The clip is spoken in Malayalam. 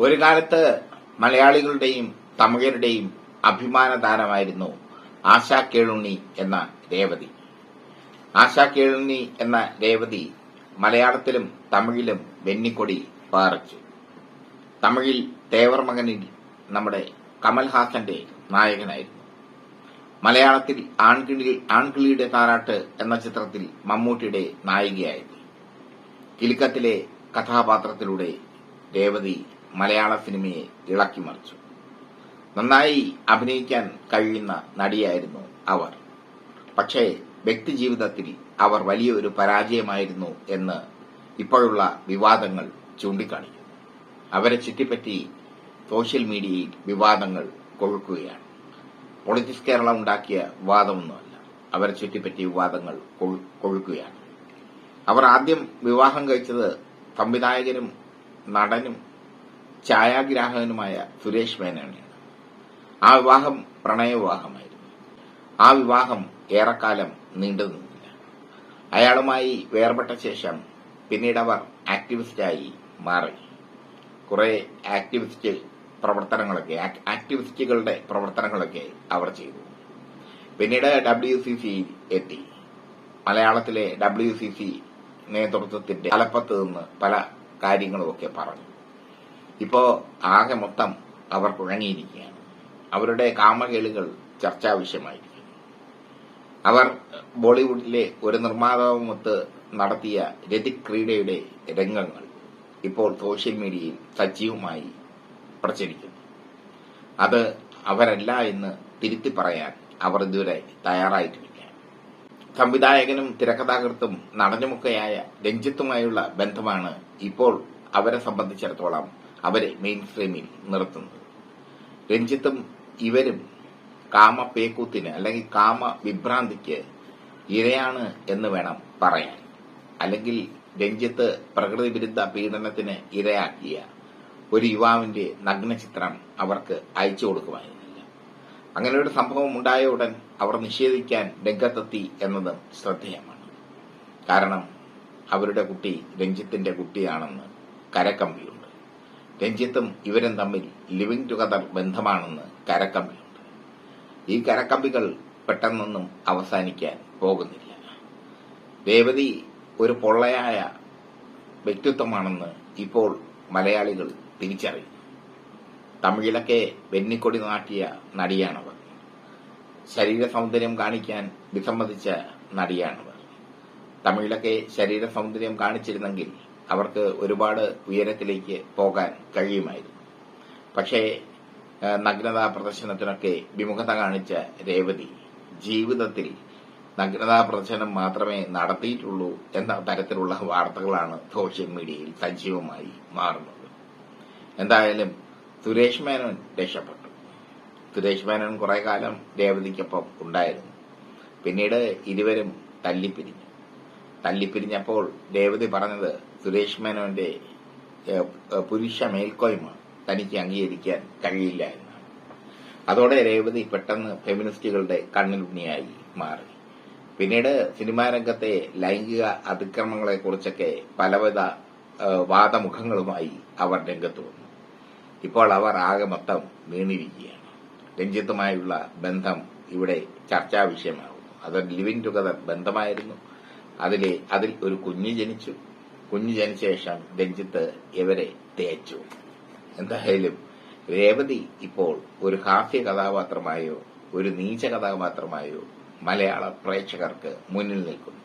ഒരു കാലത്ത് മലയാളികളുടെയും തമിഴരുടെയും അഭിമാന താരമായിരുന്നു ആശാ കേളുണ്ണി എന്ന രേവതി. ആശാ കേളുണ്ണി എന്ന രേവതി മലയാളത്തിലും തമിഴിലും വെന്നിക്കൊടി പാറച്ചു. തമിഴിൽ തേവർ മകനിൽ നമ്മുടെ കമൽഹാസന്റെ നായകനായിരുന്നു. മലയാളത്തിൽ ആൺകിളി ആൺകിളിയുടെ താരാട്ട് എന്ന ചിത്രത്തിൽ മമ്മൂട്ടിയുടെ നായികയായിരുന്നു. കിലുക്കത്തിലെ കഥാപാത്രത്തിലൂടെ രേവതി മലയാള സിനിമയെ ഇളക്കി മറിച്ചു. നന്നായി അഭിനയിക്കാൻ കഴിയുന്ന നടിയായിരുന്നു അവർ. പക്ഷേ വ്യക്തിജീവിതത്തിൽ അവർ വലിയൊരു പരാജയമായിരുന്നു എന്ന് ഇപ്പോഴുള്ള വിവാദങ്ങൾ ചൂണ്ടിക്കാണിക്കുന്നു. അവരെ ചുറ്റിപ്പറ്റി സോഷ്യൽ മീഡിയയിൽ വിവാദങ്ങൾ കൊഴുക്കുകയാണ്. പൊളിറ്റിക്സ് കേരള ഉണ്ടാക്കിയ വിവാദമൊന്നുമല്ല. അവരെ ചുറ്റിപ്പറ്റി വിവാദങ്ങൾ കൊഴു- കൊഴുക്കുകയാണ്. അവർ ആദ്യം വിവാഹം കഴിച്ചത് സംവിധായകനും നടനും ഛായാഗ്രാഹകനുമായ സുരേഷ് മേനോനെയാണ്. ആ വിവാഹം പ്രണയവിവാഹമായിരുന്നു. ആ വിവാഹം ഏറെക്കാലം നീണ്ടു നിന്നില്ല. അയാളുമായി വേർപെട്ട ശേഷം പിന്നീട് അവർ ആക്ടിവിസ്റ്റായി മാറി. കുറെ ആക്ടിവിസ്റ്റ് പ്രവർത്തനങ്ങളൊക്കെ ആക്- ആക്ടിവിസ്റ്റുകളുടെ പ്രവർത്തനങ്ങളൊക്കെ അവർ ചെയ്തു. പിന്നീട് ഡബ്ല്യു സി സി എത്തി. മലയാളത്തിലെ ഡബ്ല്യു സി സി നേതൃത്വത്തിന്റെ തലപ്പത്ത് നിന്ന് പല കാര്യങ്ങളുമൊക്കെ പറഞ്ഞു. ഇപ്പോ ആകെ മൊത്തം അവർ കുഴങ്ങിയിരിക്കുകയാണ് അവരുടെ കാമകേളികൾ ചർച്ചാ അവർ ബോളിവുഡിലെ ഒരു നിർമ്മാതാവുമൊത്ത് നടത്തിയ രതിക് ക്രീഡയുടെ രംഗങ്ങൾ ഇപ്പോൾ സോഷ്യൽ മീഡിയയിൽ സജീവമായി പ്രചരിക്കുന്നു. അത് അവരല്ല എന്ന് തിരുത്തി പറയാൻ അവർ ഇതുവരെ തയ്യാറായിട്ടില്ല സംവിധായകനും തിരക്കഥാകൃത്തും നടനുമൊക്കെയായ രഞ്ജിത്തുമായുള്ള ബന്ധമാണ് ഇപ്പോൾ അവരെ സംബന്ധിച്ചിടത്തോളം അവരെ മെയിൻ ഫ്രെയിമിൽ നിർത്തുന്നത് രഞ്ജിത്തും ഇവരും കാമ പേക്കൂത്തിന് അല്ലെങ്കിൽ കാമ വിഭ്രാന്തിക്ക് ഇരയാണ് എന്ന് വേണം പറയാൻ. അല്ലെങ്കിൽ രഞ്ജിത്ത് പ്രകൃതി വിരുദ്ധ പീഡനത്തിന് ഇരയാക്കിയ ഒരു യുവാവിന്റെ നഗ്നചിത്രം അവർക്ക് അയച്ചു കൊടുക്കുമായിരുന്നില്ല. അങ്ങനെ ഒരു സംഭവം ഉണ്ടായ ഉടൻ അവർ നിഷേധിക്കാൻ രംഗത്തെത്തി എന്നതും ശ്രദ്ധേയമാണ്. കാരണം അവരുടെ കുട്ടി രഞ്ജിത്തിന്റെ കുട്ടിയാണെന്ന് കരക്കമ്പിയുണ്ട് രഞ്ജിത്തും ഇവരും തമ്മിൽ ലിവിംഗ് ടുഗദർ ബന്ധമാണെന്ന് കരക്കമ്പിയുണ്ട് ഈ കരക്കമ്പികൾ പെട്ടെന്നൊന്നും അവസാനിക്കാൻ പോകുന്നില്ല. രേവതി ഒരു പൊള്ളയായ വ്യക്തിത്വമാണെന്ന് ഇപ്പോൾ മലയാളികൾ തിരിച്ചറിയുന്നു തമിഴിലൊക്കെ വെന്നിക്കൊടി നാട്ടിയ നടിയാണവർ. ശരീര സൗന്ദര്യം കാണിക്കാൻ വിസമ്മതിച്ച നടിയാണവർ. തമിഴിലൊക്കെ ശരീര സൗന്ദര്യം കാണിച്ചിരുന്നെങ്കിൽ അവർക്ക് ഒരുപാട് ഉയരത്തിലേക്ക് പോകാൻ കഴിയുമായിരുന്നു. പക്ഷേ നഗ്നതാ പ്രദർശനത്തിനൊക്കെ വിമുഖത കാണിച്ച രേവതി ജീവിതത്തിൽ നഗ്നതാ പ്രദർശനം മാത്രമേ നടത്തിയിട്ടുള്ളൂ എന്ന തരത്തിലുള്ള വാർത്തകളാണ് സോഷ്യൽ മീഡിയയിൽ സജീവമായി മാറുന്നത്. എന്തായാലും സുരേഷ് മേനോൻ രക്ഷപ്പെട്ടു. സുരേഷ് മേനോൻ കുറെ കാലം രേവതിക്കൊപ്പം ഉണ്ടായിരുന്നു. പിന്നീട് ഇരുവരും തല്ലിപ്പിരിഞ്ഞു. തല്ലിപ്പിരിഞ്ഞപ്പോൾ രേവതി പറഞ്ഞത് സുരേഷ് മേനോന്റെ പുരുഷ മേൽക്കോയ്മ തനിക്ക് അംഗീകരിക്കാൻ കഴിയില്ല എന്നാണ്. അതോടെ രേവതി പെട്ടെന്ന് ഫെമിനിസ്റ്റുകളുടെ കണ്ണിലുണ്ണിയായി മാറി. പിന്നീട് സിനിമാ രംഗത്തെ ലൈംഗിക അതിക്രമങ്ങളെക്കുറിച്ചൊക്കെ പലവിധ വാദമുഖങ്ങളുമായി അവർ രംഗത്ത് വന്നു. ഇപ്പോൾ അവർ ആകെ മൊത്തം വീണിരിക്കുകയാണ്. രഞ്ജിത്തുമായുള്ള ബന്ധം ഇവിടെ ചർച്ചാ വിഷയമാകുന്നു അത് ലിവിംഗ് ടുഗദർ ബന്ധമായിരുന്നു. അതിലെ അതിൽ ഒരു കുഞ്ഞ് ജനിച്ചു. കുഞ്ഞ് ജനിച്ച ശേഷം രഞ്ജിത്ത് ഇവരെ തേച്ചു. എന്തായാലും രേവതി ഇപ്പോൾ ഒരു ഹാസ്യ കഥാപാത്രമായോ ഒരു നീച കഥാപാത്രമായോ മലയാള പ്രേക്ഷകർക്ക് മുന്നിൽ നിൽക്കുന്നു.